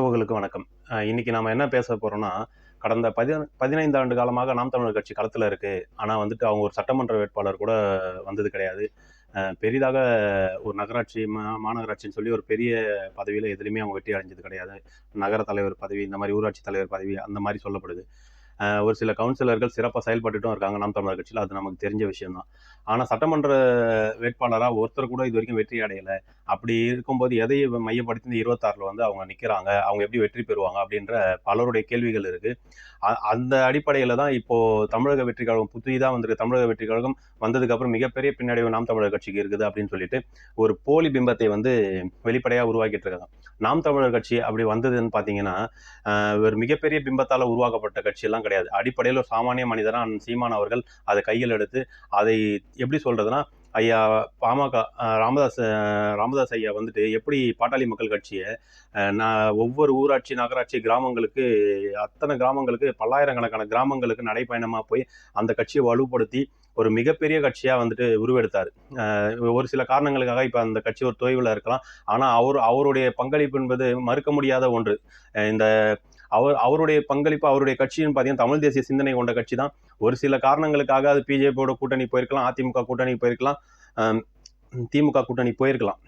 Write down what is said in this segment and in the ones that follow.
உறவுகளுக்கு வணக்கம். இன்னைக்கு நாம என்ன பேச போறோம்னா கடந்த பதி பதினைந்து ஆண்டு காலமாக நாம் தமிழர் கட்சி களத்தில் இருக்கு. ஆனால் வந்துட்டு அவங்க ஒரு சட்டமன்ற வேட்பாளர் கூட வந்தது கிடையாது. பெரிதாக ஒரு நகராட்சி மா மாநகராட்சின்னு சொல்லி ஒரு பெரிய பதவியில் எதுலையுமே அவங்க வெற்றி அடைஞ்சது கிடையாது. நகர தலைவர் பதவி இந்த மாதிரி ஊராட்சி தலைவர் பதவி அந்த மாதிரி சொல்லப்படுது. ஒரு சில கவுன்சிலர்கள் சிறப்பாக செயல்பட்டுட்டும் இருக்காங்க நாம் தமிழர் கட்சியில். அது நமக்கு தெரிஞ்ச விஷயம்தான். ஆனால் சட்டமன்ற வேட்பாளராக ஒருத்தர் கூட இது வரைக்கும் வெற்றி அடையலை. அப்படி இருக்கும்போது எதை மையப்படுத்தி இந்த இருபத்தாறில் வந்து அவங்க நிற்கிறாங்க அவங்க எப்படி வெற்றி பெறுவாங்க? அப்படின்ற பலருடைய கேள்விகள் இருக்குது அ- அந்த அடிப்படையில் தான் இப்போ தமிழக வெற்றி கழகம் புதிதாக வந்திருக்கு. தமிழக வெற்றி கழகம் வந்ததுக்கப்புறம் மிகப்பெரிய பின்னடைவு நாம் தமிழர் கட்சிக்கு இருக்குது அப்படின்னு சொல்லிட்டு ஒரு போலி பிம்பத்தை வந்து வெளிப்படையாக உருவாக்கிட்டு இருக்காங்க. நாம் தமிழர் கட்சி அப்படி வந்ததுன்னு பார்த்தீங்கன்னா ஒரு மிகப்பெரிய பிம்பத்தால் உருவாக்கப்பட்ட கட்சியெல்லாம் கிடையாது. அடிப்படையில் ஒரு சாமானிய மனிதராக அண்ணன் சீமான் அவர்கள் அதை கையில் எடுத்து அதை எப்படி சொல்கிறதுனா ஐயா பாமக ராமதாஸ் ராமதாஸ் ஐயா வந்துட்டு எப்படி பாட்டாளி மக்கள் கட்சியை நான் ஒவ்வொரு ஊராட்சி நகராட்சி கிராமங்களுக்கு அத்தனை கிராமங்களுக்கு பல்லாயிரக்கணக்கான கிராமங்களுக்கு நடைப்பயணமாக போய் அந்த கட்சியை வலுப்படுத்தி ஒரு மிகப்பெரிய கட்சியாக வந்துட்டு உருவெடுத்தார். ஒரு சில காரணங்களுக்காக இப்போ அந்த கட்சி ஒரு தொய்வில் இருக்கலாம். ஆனால் அவர் அவருடைய பங்களிப்பு என்பது மறுக்க முடியாத ஒன்று. இந்த அவர் அவருடைய பங்களிப்பு அவருடைய கட்சின்னு பார்த்தீங்கன்னா தமிழ் தேசிய சிந்தனை கொண்ட கட்சி தான் ஒரு சில காரணங்களுக்காக அது பிஜேபியோட கூட்டணி போயிருக்கலாம் அதிமுக கூட்டணி போயிருக்கலாம் திமுக கூட்டணி போயிருக்கலாம்.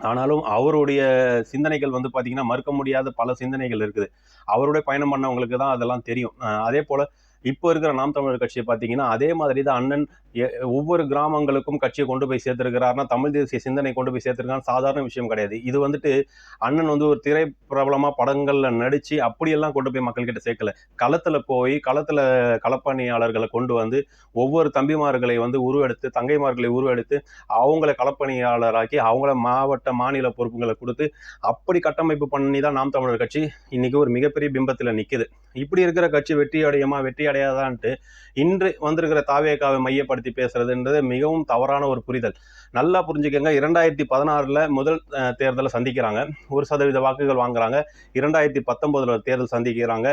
ஆனாலும் அவருடைய சிந்தனைகள் வந்து பார்த்தீங்கன்னா மறுக்க முடியாத பல சிந்தனைகள் இருக்குது. அவருடைய பயணம் பண்ணவங்களுக்கு தான் அதெல்லாம் தெரியும். அதே போல் இப்போ இருக்கிற நாம் தமிழர் கட்சியை பார்த்தீங்கன்னா அதே மாதிரி தான் அண்ணன் எ- ஒவ்வொரு கிராமங்களுக்கும் கட்சியை கொண்டு போய் சேர்த்திருக்கிறாருன்னா தமிழ் தேசிய சிந்தனை கொண்டு போய் சேர்த்திருக்கான்னு சாதாரண விஷயம் கிடையாது. இது வந்துட்டு அண்ணன் வந்து ஒரு திரை பிரபலமா படங்கள்ல நடிச்சு அப்படியெல்லாம் கொண்டு போய் மக்கள்கிட்ட சேர்க்கல. களத்துல போய் களத்துல களப்பணியாளர்களை கொண்டு வந்து ஒவ்வொரு தம்பிமார்களை வந்து உருவெடுத்து தங்கைமார்களை உருவெடுத்து அவங்கள களப்பணியாளராக்கி அவங்கள மாவட்ட மாநில பொறுப்புகளை கொடுத்து அப்படி கட்டமைப்பு பண்ணி தான் நாம் தமிழர் கட்சி இன்னைக்கு ஒரு மிகப்பெரிய பிம்பத்தில் நிக்குது. இப்படி இருக்கிற கட்சி வெற்றியடையுமா வெற்றி கிடையாதான்ட்டு இன்று வந்திருக்கிற தாவேக்காவை மையப்படுத்தி பேசுறதுன்றது மிகவும் தவறான ஒரு புரிதல். நல்லா புரிஞ்சுக்கங்க. இரண்டாயிரத்தி பதினாறில் முதல் தேர்தலை சந்திக்கிறாங்க. ஒரு சதவீத வாக்குகள் வாங்குறாங்க. இரண்டாயிரத்தி பத்தொம்போதில் ஒரு தேர்தல் சந்திக்கிறாங்க.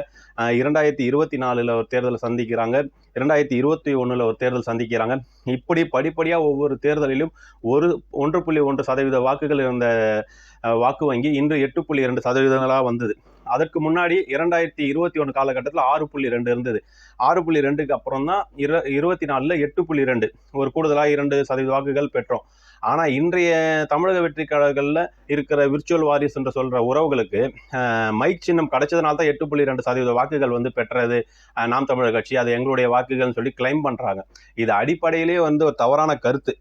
இரண்டாயிரத்தி இருபத்தி நாலில் ஒரு தேர்தலை சந்திக்கிறாங்க. இரண்டாயிரத்தி இருபத்தி ஒன்றில் ஒரு தேர்தல் சந்திக்கிறாங்க. இப்படி படிப்படியாக ஒவ்வொரு தேர்தலிலும் ஒரு ஒன்று புள்ளி ஒன்று சதவீத வாக்குகள் இருந்த வாக்கு வங்கி இன்று எட்டு புள்ளி இரண்டு சதவீதங்களாக வந்தது. அதற்கு முன்னாடி இரண்டாயிரத்தி இருபத்தி ஒன்று காலகட்டத்தில் ஆறு புள்ளி ரெண்டு இருந்தது. ஆறு புள்ளி ரெண்டுக்கு அப்புறம் தான் இரு இருபத்தி நாலில் எட்டு புள்ளி ரெண்டு. ஒரு கூடுதலாக இரண்டு சதவீத வாக்குகள் பெற்றோம். ஆனால் இன்றைய தமிழக வெற்றிக்காரர்களில் இருக்கிற விர்ச்சுவல் வாரிஸ் என்று சொல்கிற உறவுகளுக்கு மைக் சின்னம் கிடைச்சதுனால தான் எட்டு புள்ளி ரெண்டு சதவீத வாக்குகள் வந்து பெற்றது நாம் தமிழர் கட்சி. அது எங்களுடைய வாக்குகள்னு சொல்லி கிளைம் பண்ணுறாங்க இது அடிப்படையிலேயே வந்து ஒரு தவறான கருத்து.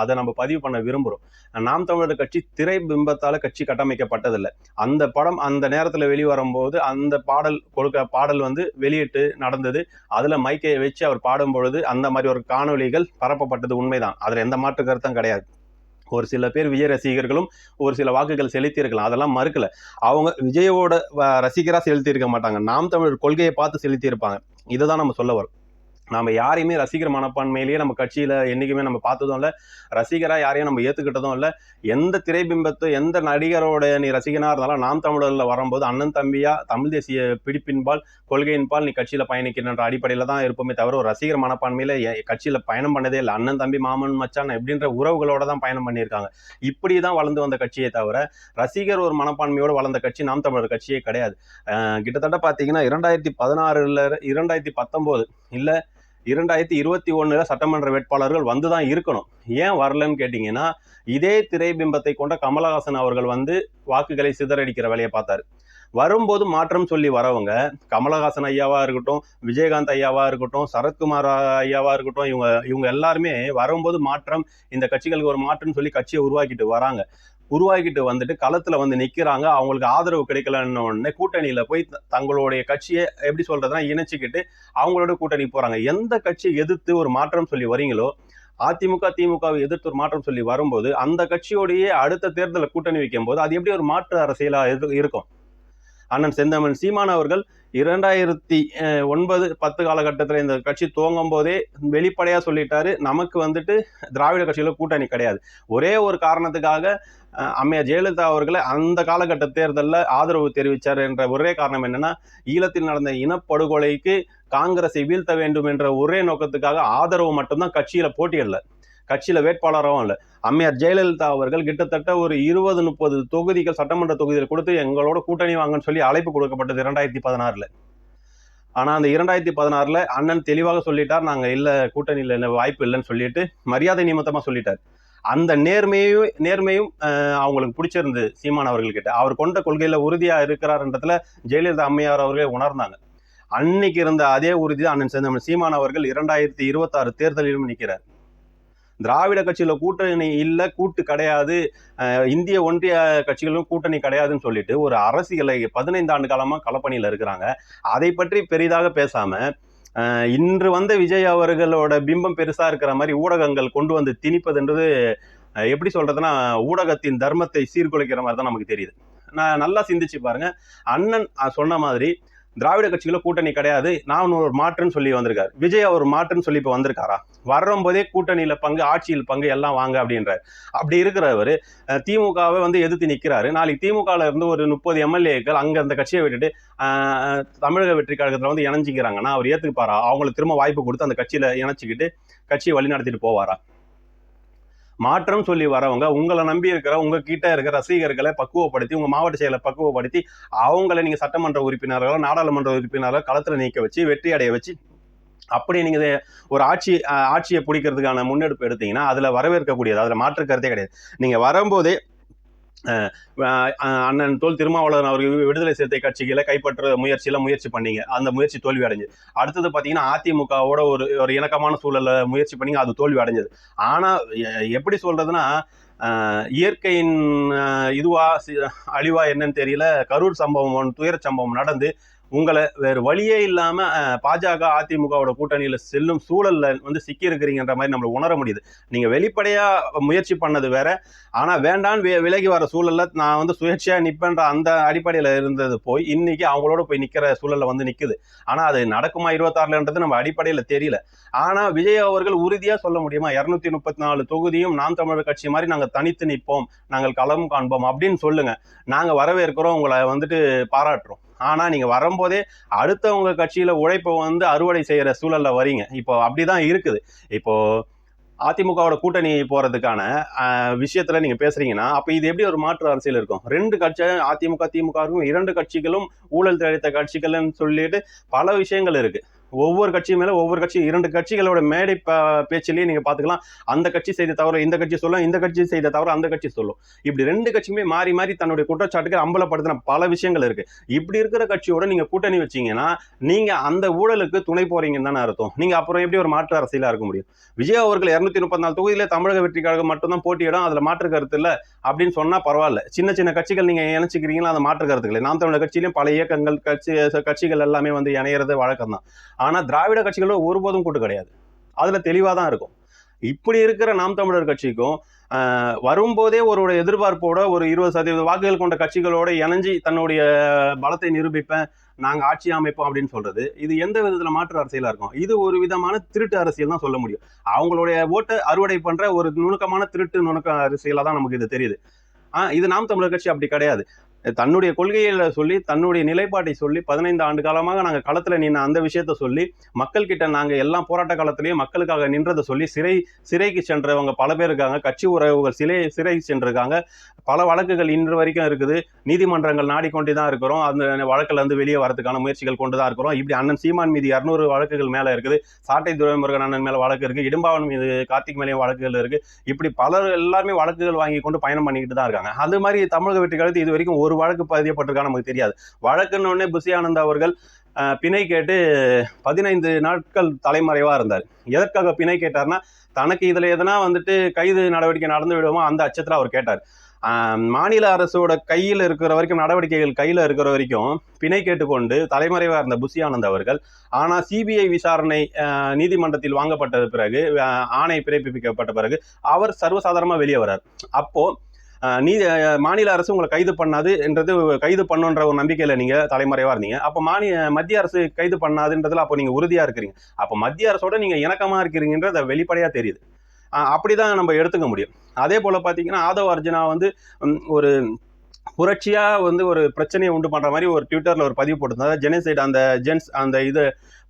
அதை நம்ம பதிவு பண்ண விரும்புகிறோம் நாம் தமிழர் கட்சி திரை பிம்பத்தால் கட்சி கட்டமைக்கப்பட்டதில்லை. அந்த படம் அந்த நேரத்தில் வெளிவரும்போது அந்த பாடல் கொடுக்க பாடல் வந்து வெளியிட்டு நடந்தது. அதில் மைக்கை வச்சு அவர் பாடும் பொழுது அந்த மாதிரி ஒரு காணொளிகள் பரப்பப்பட்டது உண்மைதான். அதில் எந்த மாற்று கருத்தும் கிடையாது. ஒரு சில பேர் விஜய் ரசிகர்களும் ஒரு சில வாக்குகள் செலுத்தியிருக்கலாம். அதெல்லாம் மறுக்கல. அவங்க விஜயோட வ- செலுத்தியிருக்க மாட்டாங்க. நாம் தமிழர் கொள்கையை பார்த்து செலுத்தியிருப்பாங்க. இதை தான் நம்ம சொல்ல வரோம் நம்ம யாரையுமே ரசிகர் மனப்பான்மையிலேயே நம்ம கட்சியில் என்றைக்குமே நம்ம பார்த்ததும் இல்லை. ரசிகராக யாரையும் நம்ம ஏற்றுக்கிட்டதும் இல்லை. எந்த திரைபிம்பத்தை எந்த நடிகரோட நீ ரசிகனாக இருந்தாலும் நாம் தமிழரில் வரும்போது அண்ணன் தம்பியாக தமிழ் தேசிய பிடிப்பின்பால் கொள்கையின்பால் நீ கட்சியில் பயணிக்கின்ற அடிப்படையில் தான் இருப்போமே தவிர ஒரு ரசிகர் மனப்பான்மையில் கட்சியில் பயணம் பண்ணதே இல்லை. அண்ணன் தம்பி மாமன் மச்சான் எப்படின்ற உறவுகளோட தான் பயணம் பண்ணியிருக்காங்க. இப்படி தான் வளர்ந்து வந்த கட்சியை தவிர ரசிகர் ஒரு மனப்பான்மையோடு வளர்ந்த கட்சி நாம் தமிழர் கட்சியே கிடையாது. கிட்டத்தட்ட பார்த்தீங்கன்னா இரண்டாயிரத்தி பதினாறுல இரண்டாயிரத்தி பத்தொம்போது இல்லை இரண்டாயிரத்தி இருபத்தி ஒன்றில் சட்டமன்ற வேட்பாளர்கள் வந்து தான் இருக்கணும். ஏன் வரலன்னு கேட்டிங்கன்னா இதே திரைபிம்பத்தை கொண்ட கமலஹாசன் அவர்கள் வந்து வாக்குகளை சிதறடிக்கிற வேலையை பார்த்தாரு. வரும்போது மாற்றம் சொல்லி வரவங்க கமலஹாசன் ஐயாவாக இருக்கட்டும் விஜயகாந்த் ஐயாவாக இருக்கட்டும் சரத்குமார் ஐயாவாக இருக்கட்டும் இவங்க இவங்க எல்லாருமே வரும்போது மாற்றம் இந்த கட்சிகளுக்கு ஒரு மாற்றம்னு சொல்லி கட்சியை உருவாக்கிட்டு வராங்க. உருவாக்கிட்டு வந்துட்டு களத்துல வந்து நிக்கிறாங்க. அவங்களுக்கு ஆதரவு கிடைக்கலன்னு உடனே கூட்டணியில போய் தங்களுடைய கட்சியை எப்படி சொல்றதுன்னா இணைச்சிக்கிட்டு அவங்களோட கூட்டணி போறாங்க. எந்த கட்சியை எதிர்த்து ஒரு மாற்றம் சொல்லி வரீங்களோ அதிமுக திமுகவை எதிர்த்து ஒரு மாற்றம் சொல்லி வரும்போது அந்த கட்சியோடையே அடுத்த தேர்தலில் கூட்டணி வைக்கும் போது அது எப்படி ஒரு மாற்று அரசியலா இருக்கும்? அண்ணன் செந்தமன் சீமான் அவர்கள் இரண்டாயிரத்தி ஒன்பது பத்து காலகட்டத்தில் இந்த கட்சி துவங்கும் போதே வெளிப்படையாக சொல்லிட்டாரு. நமக்கு வந்துட்டு திராவிட கட்சியில் கூட்டணி கிடையாது. ஒரே ஒரு காரணத்துக்காக அம்மையா ஜெயலலிதா அவர்களை அந்த காலகட்ட தேர்தலில் ஆதரவு தெரிவித்தார் என்ற ஒரே காரணம் என்னென்னா ஈழத்தில் நடந்த இனப்படுகொலைக்கு காங்கிரஸை வீழ்த்த வேண்டும் என்ற ஒரே நோக்கத்துக்காக ஆதரவு மட்டும்தான் கட்சியில் போட்டியிடல. கட்சியில் வேட்பாளராகவும் இல்லை. அம்மையார் ஜெயலலிதா அவர்கள் கிட்டத்தட்ட ஒரு இருபது முப்பது தொகுதிகள் சட்டமன்ற தொகுதியில் கொடுத்து எங்களோட கூட்டணி வாங்கன்னு சொல்லி அழைப்பு கொடுக்கப்பட்டது இரண்டாயிரத்தி பதினாறில். ஆனால் அந்த இரண்டாயிரத்தி பதினாறில் அண்ணன் தெளிவாக சொல்லிட்டார் நாங்கள் இல்லை கூட்டணியில் வாய்ப்பு இல்லைன்னு சொல்லிட்டு மரியாதை நிமித்தமாக சொல்லிட்டார். அந்த நேர்மையும் நேர்மையும் அவங்களுக்கு பிடிச்சிருந்து சீமான் அவர்கள்கிட்ட. அவர் கொண்ட கொள்கையில் உறுதியாக இருக்கிறார்ன்றதுல ஜெயலலிதா அம்மையார் அவர்களே உணர்ந்தாங்க. அன்னைக்கு இருந்த அதே உறுதி தான் அண்ணன் செந்தமிழ். சீமான் அவர்கள் இரண்டாயிரத்தி இருபத்தாறு தேர்தலிலும் நிற்கிறார் திராவிட கட்சியில் கூட்டணி இல்லை கூட்டு கிடையாது. இந்திய ஒன்றிய கட்சிகளும் கூட்டணி கிடையாதுன்னு சொல்லிட்டு ஒரு அரசியலை பதினைந்து ஆண்டு காலமாக களப்பணியில் இருக்கிறாங்க. அதை பற்றி பெரிதாக பேசாமல் இன்று வந்த விஜய் அவர்களோட பிம்பம் பெருசாக இருக்கிற மாதிரி ஊடகங்கள் கொண்டு வந்து திணிப்பதுன்றது எப்படி சொல்கிறதுனா ஊடகத்தின் தர்மத்தை சீர்குலைக்கிற மாதிரி தான் நமக்கு தெரியுது. நான் நல்லா சிந்திச்சு பாருங்க. அண்ணன் சொன்ன மாதிரி திராவிட கட்சிகள கூட்டணி கிடையாது. நான் ஒரு மாற்றுன்னு சொல்லி வந்திருக்காரு. விஜய் அவர் மாற்றுன்னு சொல்லி இப்போ வந்திருக்காரா? வரும்போதே கூட்டணியில் பங்கு ஆட்சியில் பங்கு எல்லாம் வாங்க அப்படின்றார். அப்படி இருக்கிறவர் திமுகவை வந்து எதிர்த்து நிற்கிறாரு நாளைக்கு திமுகவில் இருந்து ஒரு முப்பது எம்எல்ஏக்கள் அங்கே அந்த கட்சியை விட்டுட்டு தமிழக வெற்றி கழகத்தில் வந்து இணைஞ்சிக்கிறாங்கன்னா அவர் ஏற்றுக்குப்பாரா அவங்களுக்கு திரும்ப வாய்ப்பு கொடுத்து அந்த கட்சியில் இணைச்சிக்கிட்டு கட்சியை வழி நடத்திட்டு போவாரா? மாற்றம் சொல்லி வரவங்க உங்களை நம்பி இருக்கிற உங்ககிட்ட இருக்கிற ரசிகர்களை பக்குவப்படுத்தி உங்கள் மாவட்ட செயலை பக்குவப்படுத்தி அவங்கள நீங்கள் சட்டமன்ற உறுப்பினர்களோ நாடாளுமன்ற உறுப்பினர்களோ களத்தில் நீக்க வச்சு வெற்றி அடைய வச்சு அப்படி நீங்கள் ஒரு ஆட்சி ஆட்சியை பிடிக்கிறதுக்கான முன்னெடுப்பு எடுத்தீங்கன்னா அதில் வரவேற்கக்கூடியது அதில் மாற்று கருத்தே கிடையாது. நீங்கள் வரும்போதே அண்ணன் தோல் திருமாவளவன் அவர்கள் விடுதலை சிறுத்தை கட்சிகளை கைப்பற்ற முயற்சியில முயற்சி பண்ணீங்க. அந்த முயற்சி தோல்வி அடைஞ்சு. அடுத்தது பார்த்தீங்கன்னா அதிமுகவோட ஒரு ஒரு இணக்கமான சூழல்ல முயற்சி பண்ணீங்க அது தோல்வி அடைஞ்சது. ஆனால் எ- எப்படி சொல்றதுன்னா இயற்கையின் இதுவா அழிவா என்னன்னு தெரியல. கரூர் சம்பவம் துயர சம்பவம் நடந்து உங்களை வேறு வழியே இல்லாம பாஜக அதிமுகவோட கூட்டணியில செல்லும் சூழல்ல வந்து சிக்கி இருக்கிறீங்கன்ற மாதிரி நம்மளை உணர முடியுது. நீங்க வெளிப்படையா முயற்சி பண்ணது வேற. ஆனா வேண்டான்னு விலகி வர சூழல்ல நான் வந்து சுயேட்சையா நிப்பேன்ற அந்த அடிப்படையில இருந்தது போய் இன்னைக்கு அவங்களோட போய் நிக்கிற சூழல்ல வந்து நிக்குது. ஆனா அது நடக்குமா இருபத்தாறுலன்றது நம்ம அடிப்படையில தெரியல. ஆனா விஜய் அவர்கள் உறுதியா சொல்ல முடியுமா? இருநூத்தி முப்பத்தி நாலு தொகுதியும் நாம் தமிழர் கட்சி மாதிரி நாங்க தனித்து நிற்போம் நாங்கள் களம் காண்போம் அப்படின்னு சொல்லுங்க. நாங்க வரவேற்கிறோம் உங்களை வந்துட்டு பாராட்டுறோம். ஆனால் நீங்கள் வரும்போதே அடுத்தவங்க கட்சியில் உழைப்பை வந்து அறுவடை செய்கிற சூழலில் வரீங்க. இப்போ அப்படிதான் இருக்குது. இப்போது அதிமுகவோட கூட்டணி போகிறதுக்கான விஷயத்தில் நீங்கள் பேசுகிறீங்கன்னா அப்போ இது எப்படி ஒரு மாற்று அரசியல் இருக்கும்? ரெண்டு கட்சி அதிமுக திமுக இருக்கும் இரண்டு கட்சிகளும் ஊழல் தடைத்த கட்சிகள்னு சொல்லிட்டு பல விஷயங்கள் இருக்குது ஒவ்வொரு கட்சி மேலே ஒவ்வொரு கட்சி இரண்டு கட்சிகளோட மேடை ப- பேச்சிலேயே நீங்கள் பார்த்துக்கலாம் அந்த கட்சி செய்த தவிர இந்த கட்சி சொல்லும் இந்த கட்சி செய்த தவிர அந்த கட்சி சொல்லும். இப்படி ரெண்டு கட்சியுமே மாறி மாறி தன்னுடைய குற்றச்சாட்டுக்கு அம்பலப்படுத்தின பல விஷயங்கள் இருக்கு. இப்படி இருக்கிற கட்சியோட நீங்கள் கூட்டணி வச்சீங்கன்னா நீங்கள் அந்த ஊழலுக்கு துணை போறீங்கன்னு தானே அர்த்தம். நீங்கள் அப்புறம் எப்படி ஒரு மாற்று அரசியலாக இருக்க முடியும்? விஜய் அவர்கள் இரநூத்தி முப்பத்தி நாலு தொகுதியில் தமிழக வெற்றிக்காக மட்டும்தான் போட்டியிடும் அதில் மாற்று கருத்து இல்லை அப்படின்னு சொன்னால் பரவாயில்ல. சின்ன சின்ன கட்சிகள் நீங்கள் இணைச்சிக்கிறீங்களா? அந்த மாற்று கருத்துக்களை. நாம் தமிழக கட்சியிலும் பல இயக்கங்கள் கட்சி கட்சிகள் எல்லாமே வந்து இணையிறது வழக்கம் தான் ஆனால் திராவிட கட்சிகளோட ஒருபோதும் கூட்டு கிடையாது. அதில் தெளிவாக தான் இருக்கும். இப்படி இருக்கிற நாம் தமிழர் கட்சிக்கும் வரும்போதே ஒரு எதிர்பார்ப்போட ஒரு இருபது சதவீத வாக்குகள் கொண்ட கட்சிகளோட இணைஞ்சி தன்னுடைய பலத்தை நிரூபிப்பேன் நாங்கள் ஆட்சி அமைப்போம் அப்படின்னு சொல்றது இது எந்த விதத்தில் மாற்று அரசியலாக இருக்கும்? இது ஒரு விதமான திருட்டு அரசியல் தான் சொல்ல முடியும். அவங்களுடைய ஓட்டை அறுவடை பண்ணுற ஒரு நுணுக்கமான திருட்டு நுணுக்க அரசியலாக தான் நமக்கு இது தெரியுது. ஆஹ் இது நாம் தமிழர் கட்சி அப்படி கிடையாது. தன்னுடைய கொள்கைகளை சொல்லி தன்னுடைய நிலைப்பாட்டை சொல்லி பதினைந்து ஆண்டு காலமாக நாங்கள் களத்தில் நின்ன அந்த விஷயத்த சொல்லி மக்கள் கிட்ட நாங்கள் எல்லாம் போராட்ட காலத்திலேயே மக்களுக்காக நின்றதை சொல்லி சிறை சிறைக்கு சென்றவங்க பல பேர் இருக்காங்க. கட்சி உறவுகள் சிறை சிறைக்கு சென்றிருக்காங்க. பல வழக்குகள் இன்று வரைக்கும் இருக்குது. நீதிமன்றங்கள் நாடிக்கொண்டு தான் இருக்கிறோம். அந்த வழக்குலேருந்து வெளியே வரதுக்கான முயற்சிகள் கொண்டு தான் இருக்கிறோம். இப்படி அண்ணன் சீமான் மீது இரநூறு வழக்குகள் மேலே இருக்குது. சாட்டை துரைமுருகன் அண்ணன் மேலே வழக்கு இருக்குது இடும்பாவன் மீது கார்த்திக் மேலேயும் வழக்குகள் இருக்குது இப்படி பலர் எல்லாருமே வழக்குகள் வாங்கி கொண்டு பயணம் பண்ணிக்கிட்டு தான் இருக்காங்க. அது மாதிரி தமிழக வெற்றி காலத்து இது வரைக்கும் ஒரு வழக்கு பதியப்பட்டிருக்கா நமக்கு தெரியாது. வழக்குன்னு உடனே புசி ஆனந்த் அவர்கள் பிணை கேட்டு பதினைந்து நாட்கள் தலைமறைவாக இருந்தார். எதற்காக பிணை கேட்டார்னா தனக்கு இதில் எதனா வந்துட்டு கைது நடவடிக்கை நடந்து விடுமோ அந்த அச்சத்தில் அவர் கேட்டார். மாநில அரசோட கையில் இருக்கிற வரைக்கும் நடவடிக்கைகள் கையில் இருக்கிற வரைக்கும் பிணை கேட்டுக்கொண்டு தலைமறைவாக இருந்த புசி ஆனந்த் அவர்கள் ஆனால் சிபிஐ விசாரணை நீதிமன்றத்தில் வாங்கப்பட்ட பிறகு ஆணை பிறப்பிக்கப்பட்ட பிறகு அவர் சர்வசாதாரணமாக வெளியே வரார் அப்போது நீ நீதி மாநில அரசு உங்களை கைது பண்ணாது என்றது கைது பண்ணுன்ற ஒரு நம்பிக்கையில் நீங்கள் தலைமறைவா இருந்தீங்க. அப்போ மாநில மத்திய அரசு கைது பண்ணாதுன்றதுல அப்போ நீங்கள் உறுதியாக இருக்கிறீங்க. அப்போ மத்திய அரசோட நீங்கள் இணக்கமாக இருக்கிறீங்கன்றது வெளிப்படையாக தெரியுது. அப்படி அப்படிதான் நம்ம எடுத்துக்க முடியும். அதே போல் பார்த்தீங்கன்னா ஆதவ் அர்ஜுனா வந்து ஒரு புரட்சியாக வந்து ஒரு பிரச்சனையை உண்டு பண்ணுற மாதிரி ஒரு ட்விட்டரில் ஒரு பதிவு போட்டிருந்தாரு. ஜெனசைட் அந்த ஜென்ஸ் அந்த இது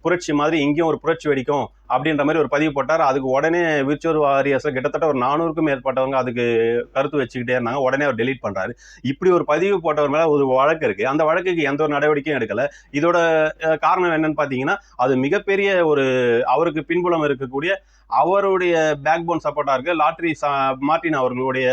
புரட்சி மாதிரி இங்கேயும் ஒரு புரட்சி வெடிக்கும். அப்படின்ற மாதிரி ஒரு பதிவு போட்டார். அதுக்கு உடனே விர்ச்சுவல் வாரியர்ஸில் கிட்டத்தட்ட ஒரு நானூறுக்கும் மேற்பட்டவங்க அதுக்கு கருத்து வச்சுக்கிட்டே இருந்தாங்க. உடனே அவர் டெலீட் பண்ணுறாரு இப்படி ஒரு பதிவு போட்டவர் மேலே ஒரு வழக்கு இருக்குது அந்த வழக்குக்கு எந்த ஒரு நடவடிக்கையும் எடுக்கலை. இதோட காரணம் என்னன்னு பார்த்தீங்கன்னா அது மிகப்பெரிய ஒரு அவருக்கு பின்புலம் இருக்கக்கூடிய அவருடைய பேக் போன் சப்போர்ட்டாக இருக்குது லாட்ரி சா மார்ட்டின் அவர்களுடைய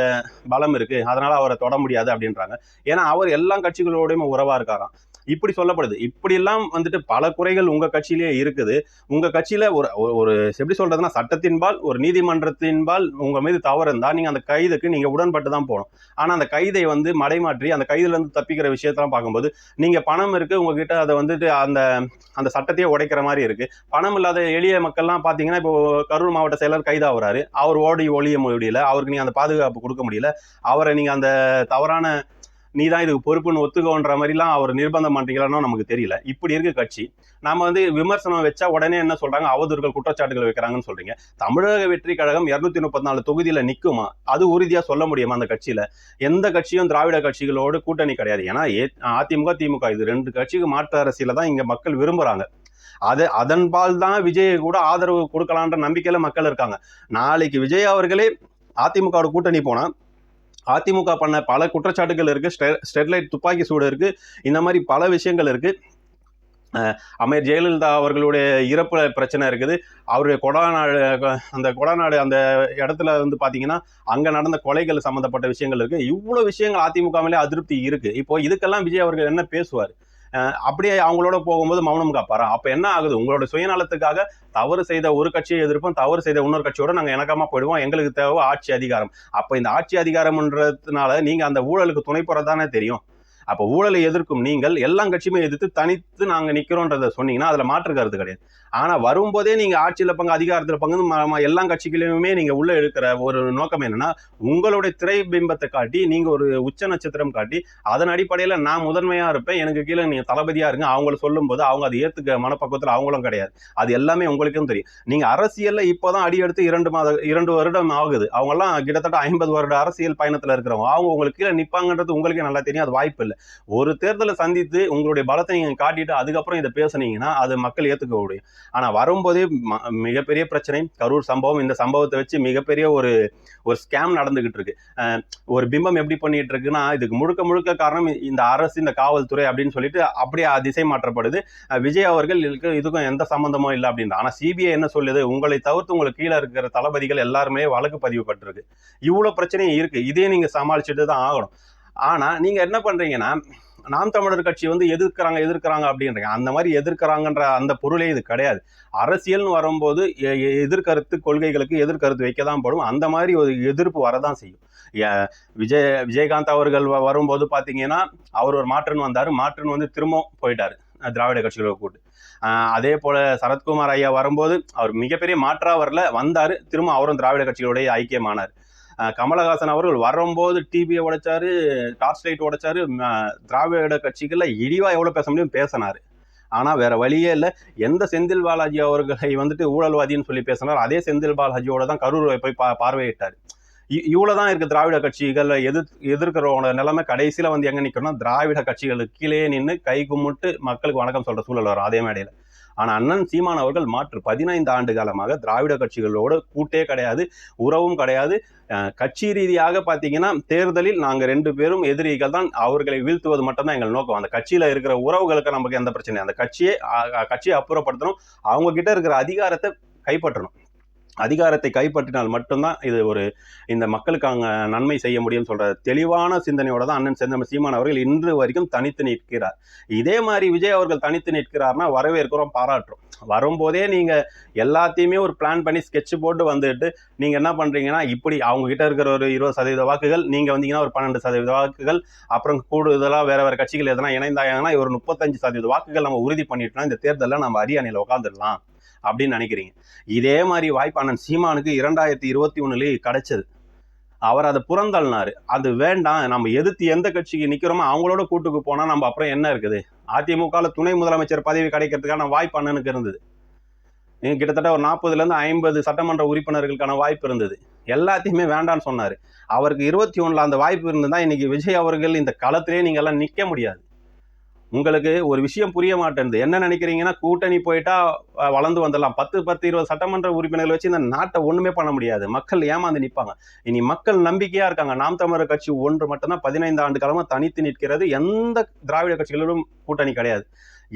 பலம் இருக்குது அதனால் அவரை தொட முடியாது அப்படின்றாங்க. ஏன்னா அவர் எல்லா கட்சிகளோடையும் உறவாக இருக்காராம். இப்படி சொல்லப்படுது. இப்படியெல்லாம் வந்துட்டு பல குறைகள் உங்கள் கட்சியிலேயே இருக்குது. உங்கள் கட்சியில் ஒரு ஒரு- எப்படி சொல்கிறதுனா சட்டத்தின்பால் ஒரு நீதிமன்றத்தின்பால் உங்கள் மீது தவறு இருந்தால் நீங்கள் அந்த கைதுக்கு நீங்கள் உடன்பட்டு தான் போகணும். ஆனால் அந்த கைதை வந்து மடைமாற்றி அந்த கைதுலேருந்து தப்பிக்கிற விஷயத்தெல்லாம் பார்க்கும்போது நீங்கள் பணம் இருக்குது உங்ககிட்ட அதை வந்துட்டு அந்த அந்த சட்டத்தையே உடைக்கிற மாதிரி இருக்குது பணம் இல்லாத எளிய மக்கள்லாம் பார்த்தீங்கன்னா இப்போ கரூர் மாவட்ட செயலர் கைதாகிறாரு. அவர் ஓடி ஒழிய முடியல அவருக்கு நீங்கள் அந்த பாதுகாப்பு கொடுக்க முடியல. அவரை நீங்கள் அந்த தவறான நீ தான் இதுக்கு பொறுப்புன்னு ஒத்துக்கோன்ற மாதிரிலாம் அவர் நிர்பந்தம் பண்ணுறீங்களான்னு நமக்கு தெரியல. இப்படி இருக்கு கட்சி நாம வந்து விமர்சனம் வச்சா உடனே என்ன சொல்றாங்க? அவதூறுகள் குற்றச்சாட்டுகள் வைக்கிறாங்கன்னு சொல்றீங்க. தமிழக வெற்றி கழகம் இருநூத்தி முப்பத்தி நாலு தொகுதியில நிக்குமா? அது உறுதியா சொல்ல முடியுமா அந்த கட்சியில? எந்த கட்சியும் திராவிட கட்சிகளோடு கூட்டணி கிடையாது. ஏன்னா ஏ- அதிமுக திமுக இது ரெண்டு கட்சிக்கு மாற்று அரசியல தான் இங்க மக்கள் விரும்புறாங்க. அது அதன்பால் தான் விஜய் கூட ஆதரவு கொடுக்கலான்ற நம்பிக்கையில மக்கள் இருக்காங்க. நாளைக்கு விஜய் அவர்களே அதிமுகவோட கூட்டணி போனா அதிமுக பண்ண பல குற்றச்சாட்டுகள் இருக்கு. ஸ்டெ- ஸ்டெர்லைட் துப்பாக்கி சூடு இருக்கு. இந்த மாதிரி பல விஷயங்கள் இருக்கு. அஹ் ஜெயலலிதா அவர்களுடைய இறப்பு பிரச்சனை இருக்குது. அவருடைய கொடாநாடு அந்த கொடாநாடு அந்த இடத்துல வந்து பார்த்தீங்கன்னா அங்கே நடந்த கொலைகள் சம்மந்தப்பட்ட விஷயங்கள் இருக்குது இவ்வளோ விஷயங்கள் அதிமுக மேலே அதிருப்தி இருக்குது இப்போது இதுக்கெல்லாம் விஜய் அவர்கள் என்ன பேசுவார்? அப்படியே அவங்களோட போகும்போது மௌனம் காப்பாரா அப்போ என்ன ஆகுது? உங்களோட சுயநலத்துக்காக தவறு செய்த ஒரு கட்சியை எதிர்ப்போம் தவறு செய்த இன்னொரு கட்சியோட நாங்கள் இணக்கமாக போயிடுவோம் எங்களுக்கு தேவை ஆட்சி அதிகாரம். அப்போ இந்த ஆட்சி அதிகாரம்ன்றதுனால நீங்கள் அந்த ஊழலுக்கு துணை போகிறதானே தெரியும். அப்போ ஊழலை எதிர்க்கும் நீங்கள் எல்லா கட்சியுமே எதிர்த்து தனித்து நாங்கள் நிற்கிறோன்றதை சொன்னீங்கன்னா அதில் மாற்று கருத்து கிடையாது. ஆனால் வரும்போதே நீங்கள் ஆட்சியில் பங்கு அதிகாரத்தில் பங்கு ம- எல்லா கட்சிகளையுமே நீங்கள் உள்ளே எடுக்கிற ஒரு நோக்கம் என்னென்னா உங்களுடைய திரை பிம்பத்தை காட்டி நீங்கள் ஒரு உச்ச நட்சத்திரம் காட்டி அதன் அடிப்படையில் நான் முதன்மையாக இருப்பேன் எனக்கு கீழே நீங்கள் தளபதியாக இருங்க அவங்கள சொல்லும்போது அவங்க அதை ஏற்றுக்க மனப்பக்குவத்தில் அவங்களும் கிடையாது. அது எல்லாமே உங்களுக்கும் தெரியும். நீங்கள் அரசியலில் இப்போ தான் அடி எடுத்து இரண்டு மாத இரண்டு வருடம் ஆகுது. அவங்கெல்லாம் கிட்டத்தட்ட ஐம்பது வருட அரசியல் பயணத்தில் இருக்கிறவங்க. அவங்க உங்களுக்கு கீழே நிற்பாங்கன்றது உங்களுக்கே நல்லா தெரியும் அது வாய்ப்பு இல்லை. ஒரு தேர்தலை சந்தித்து உங்களுடைய பலத்தை நீங்கள் காட்டிட்டு அதுக்கப்புறம் இதை பேசுனீங்கன்னா அது மக்கள் ஏற்றுக்க முடியும். ஆனால் வரும்போதே ம- மிகப்பெரிய பிரச்சனை கரூர் சம்பவம் இந்த சம்பவத்தை வச்சு மிகப்பெரிய ஒரு ஒரு ஸ்கேம் நடந்துகிட்டு இருக்கு. ஒரு பிம்பம் எப்படி பண்ணிட்டு இருக்குன்னா இதுக்கு முழுக்க முழுக்க காரணம் இந்த அரசு இந்த காவல்துறை அப்படின்னு சொல்லிட்டு அப்படியே திசை மாற்றப்படுது. விஜய் அவர்கள் இதுக்கும் எந்த சம்மந்தமும் இல்லை அப்படின்ற ஆனால் சிபிஐ என்ன சொல்லுது? உங்களை தவிர்த்து உங்களுக்கு கீழே இருக்கிற தளபதிகள் எல்லாருமே வழக்கு பதிவுபட்டிருக்கு இவ்வளோ பிரச்சனையும் இருக்கு. இதே நீங்க சமாளிச்சுட்டு தான் ஆகணும். ஆனால் நீங்கள் என்ன பண்ணுறீங்கன்னா நாம் தமிழர் கட்சி வந்து எதிர்க்கிறாங்க எதிர்க்கிறாங்க அப்படின்றாங்க. அந்த மாதிரி எதிர்க்கிறாங்கன்ற அந்த பொருளே இது கிடையாது. அரசியல்னு வரும்போது எ- எதிர்கருத்து கொள்கைகளுக்கு எதிர்கருத்து வைக்க தான் படும். அந்த மாதிரி ஒரு எதிர்ப்பு வரதான் செய்யும். விஜய் விஜயகாந்த் அவர்கள் வ- வரும்போது பார்த்தீங்கன்னா அவர் ஒரு மாற்றுன்னு வந்தார். மாற்றுன்னு வந்து திரும்பவும் போயிட்டார் திராவிட கட்சிகளை கூட்டு. அதே போல சரத்குமார் ஐயா வரும்போது அவர் மிகப்பெரிய மாற்றாக வரல. வந்தார் திரும்ப அவரும் திராவிட கட்சிகளுடைய ஐக்கியமானார். கமலஹாசன் அவர்கள் வரும்போது டிபியை உடைச்சாரு டார்ச் லைட் உடைச்சாரு திராவிட கட்சிகளில் இழிவாக எவ்வளோ பேச முடியும் பேசினார். ஆனால் வேற வழியே இல்லை. எந்த செந்தில் பாலாஜி அவர்களை வந்துட்டு ஊழல்வாதின்னு சொல்லி பேசினார் அதே செந்தில் பாலாஜியோட தான் கரூர் போய் பா பார்வையிட்டார். இ- இவ்வளவுதான் இருக்குது திராவிட கட்சிகளில் எதிர் எதிர்க்கிறவங்களோட நிலைமை. கடைசியில் வந்து எங்கே நிற்கணும்னா திராவிட கட்சிகளுக்கு கீழே நின்று கை கும்பிட்டு மக்களுக்கு வணக்கம் சொல்கிற சூழல் வரும் அதே மேடையில். ஆனா அண்ணன் சீமான் அவர்கள் மாற்று பதினைந்து ஆண்டு காலமாக திராவிட கட்சிகளோடு கூட்டே கிடையாது உறவும் கிடையாது. கட்சி ரீதியாக பார்த்தீங்கன்னா தேர்தலில் நாங்கள் ரெண்டு பேரும் எதிரிகள் தான். அவர்களை வீழ்த்துவது மட்டும்தான் எங்கள் நோக்கம். அந்த கட்சியில் இருக்கிற உறவுகளுக்கு நமக்கு எந்த பிரச்சனையும் அந்த கட்சியை கட்சியை அப்புறப்படுத்தணும். அவங்க கிட்ட இருக்கிற அதிகாரத்தை கைப்பற்றணும். அதிகாரத்தை கைப்பற்றினால் மட்டும்தான் இது ஒரு இந்த மக்களுக்கு நன்மை செய்ய முடியும் சொல்ற தெளிவான சிந்தனையோட தான் அண்ணன் செந்தமிழ் சீமான் அவர்கள் இன்று வரைக்கும் தனித்து நிற்கிறார். இதே மாதிரி விஜய் அவர்கள் தனித்து நிற்கிறார்னா வரவேற்கிறோம் பாராட்டுறோம். வரும்போதே நீங்க எல்லாத்தையுமே ஒரு பிளான் பண்ணி ஸ்கெட்ச் போட்டு வந்துட்டு நீங்க என்ன பண்றீங்கன்னா இப்படி அவங்க கிட்ட இருக்கிற ஒரு இருபது சதவீத வாக்குகள் நீங்க வந்தீங்கன்னா ஒரு பன்னெண்டு சதவீத வாக்குகள் அப்புறம் கூடுதலாக வேற வேற கட்சிகள் எதனா இணைந்தாங்கன்னா ஒரு முப்பத்தஞ்சு சதவீத வாக்குகள் நம்ம உறுதி பண்ணிட்டோம்னா இந்த தேர்தலில் நம்ம அரியணையில் உட்காந்துடலாம் அப்படின்னு நினைக்கிறீங்க. இதே மாதிரி வாய்ப்பு அண்ணன் சீமானுக்கு இரண்டாயிரத்தி இருபத்தி ஒன்றுலேயே கிடைச்சது. அவர் அதை புறந்தள்ளினார் அது வேண்டாம் நம்ம எதிர்த்து எந்த கட்சிக்கு நிற்கிறோமோ அவங்களோட கூட்டுக்கு போனால் நம்ம அப்புறம் என்ன இருக்குது? அதிமுகவில் துணை முதலமைச்சர் பதவி கிடைக்கிறதுக்கான வாய்ப்பு அண்ணனுக்கு இருந்தது. கிட்டத்தட்ட ஒரு நாற்பதுலேருந்து ஐம்பது சட்டமன்ற உறுப்பினர்களுக்கான வாய்ப்பு இருந்தது. எல்லாத்தையுமே வேண்டாம்னு சொன்னார். அவருக்கு இருபத்தி ஒன்றில் அந்த வாய்ப்பு இருந்ததுதான் இன்றைக்கி விஜய் அவர்கள் இந்த களத்திலே நீங்கள் எல்லாம் நிற்க முடியாது. உங்களுக்கு ஒரு விஷயம் புரிய மாட்டேன்து. என்ன நினைக்கிறீங்கன்னா கூட்டணி போயிட்டா வளர்ந்து வந்துடலாம். பத்து பத்து இருபது சட்டமன்ற உறுப்பினர்கள் வச்சு இந்த நாட்டை ஒன்றுமே பண்ண முடியாது. மக்கள் ஏமாந்து நிற்பாங்க இனி மக்கள் நம்பிக்கையாக இருக்காங்க. நாம் தமிழர் கட்சி ஒன்று மட்டும்தான் பதினைந்து ஆண்டு காலமாக தனித்து நிற்கிறது. எந்த திராவிட கட்சிகளிலும் கூட்டணி கிடையாது.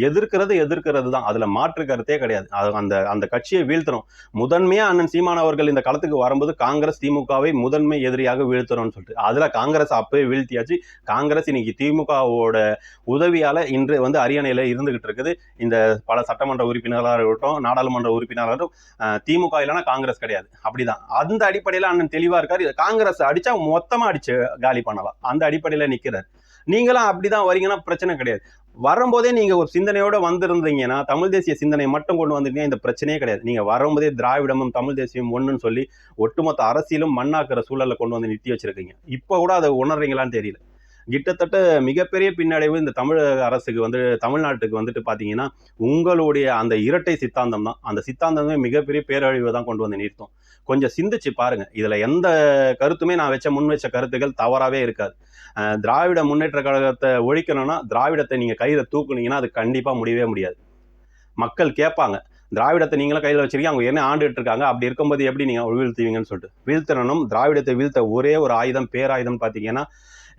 எதிர்க்கிறது எதிர்க்கிறது தான். அதில் மாற்று கருத்தே கிடையாது. அது அந்த அந்த கட்சியை வீழ்த்தணும். முதன்மையாக அண்ணன் சீமான் அவர்கள் இந்த களத்துக்கு வரும்போது காங்கிரஸ் திமுகவை முதன்மை எதிரியாக வீழ்த்தணும்னு சொல்லிட்டு அதில் காங்கிரஸ் அப்பவே வீழ்த்தியாச்சு. காங்கிரஸ் இன்னைக்கு திமுகவோட உதவியால் இன்று வந்து அரியணையில் இருந்துகிட்டு இருக்குது. இந்த பல சட்டமன்ற உறுப்பினர்களாக இருக்கட்டும் நாடாளுமன்ற உறுப்பினராக இருக்கட்டும் திமுக இல்லைன்னா காங்கிரஸ் கிடையாது. அப்படிதான். அந்த அடிப்படையில் அண்ணன் தெளிவாக இருக்கார். காங்கிரஸ் அடித்தா மொத்தமாக அடிச்சு காலி பண்ணலாம். அந்த அடிப்படையில் நிற்கிறார் நீங்களும் அப்படிதான் வரீங்கன்னா பிரச்சனை கிடையாது. வரும்போதே நீங்கள் ஒரு சிந்தனையோடு வந்திருந்தீங்கன்னா தமிழ் தேசிய சிந்தனை மட்டும் கொண்டு வந்திருந்தீங்கன்னா இந்த பிரச்சனையே கிடையாது. நீங்கள் வரும்போதே திராவிடமும் தமிழ் தேசியம் ஒன்றுன்னு சொல்லி ஒட்டுமொத்த அரசியலும் மண்ணாக்குற சூழலில் கொண்டு வந்து நிறுத்தி வச்சுருக்கீங்க. இப்போ கூட அதை உணர்றீங்களான்னு தெரியல. கிட்டத்தட்ட மிகப்பெரிய பின்னடைவு இந்த தமிழக அரசுக்கு வந்து தமிழ்நாட்டுக்கு வந்துட்டு பார்த்தீங்கன்னா உங்களுடைய அந்த இரட்டை சித்தாந்தம் தான். அந்த சித்தாந்தமே மிகப்பெரிய பேரழிவை தான் கொண்டு வந்து நிறுத்தும். கொஞ்சம் சிந்திச்சு பாருங்க. இதுல எந்த கருத்துமே நான் வச்ச முன் வச்ச கருத்துக்கள் தவறாவே இருக்காது. திராவிட முன்னேற்ற கழகத்தை ஒழிக்கணும்னா திராவிடத்தை நீங்க கையில தூக்குனீங்கன்னா அது கண்டிப்பா முடியவே முடியாது. மக்கள் கேட்பாங்க திராவிடத்தை நீங்களும் கையில் வச்சிருக்கீங்க அவங்க என்ன ஆண்டுகிட்டு இருக்காங்க? அப்படி இருக்கும்போது எப்படி நீங்கள் வீழ்த்துவீங்கன்னு சொல்லிட்டு. வீழ்த்தணும் திராவிடத்தை வீழ்த்த ஒரே ஒரு ஆயுதம் பேராயுதம் பார்த்தீங்கன்னா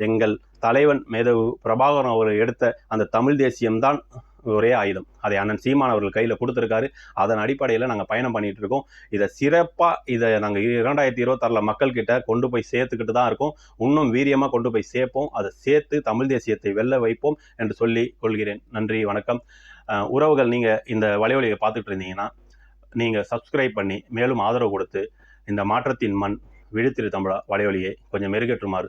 எங்கள் தலைவன் மேதவு பிரபாகரன் அவர் எடுத்த அந்த தமிழ் தேசியம்தான் ஒரே ஆயுதம். அதை அண்ணன் சீமான் அவர்கள் கையில் கொடுத்துருக்காரு. அதன் அடிப்படையில் நாங்கள் பயணம் பண்ணிட்டு இருக்கோம். இதை சிறப்பாக இதை நாங்கள் இரண்டாயிரத்தி இருபத்தாறில் மக்கள்கிட்ட கொண்டு போய் சேர்த்துக்கிட்டு தான் இருக்கோம். இன்னும் வீரியமாக கொண்டு போய் சேர்ப்போம். அதை சேர்த்து தமிழ் தேசியத்தை வெல்ல வைப்போம் என்று சொல்லி கொள்கிறேன். நன்றி வணக்கம். உறவுகள் நீங்கள் இந்த வலைவலியை பார்த்துட்டு இருந்தீங்கன்னா நீங்கள் சப்ஸ்கிரைப் பண்ணி மேலும் ஆதரவு கொடுத்து இந்த மாற்றத்தின் மண் விழுத்திரு தமிழா வலைவலியை கொஞ்சம் மெருகேற்றுமாறு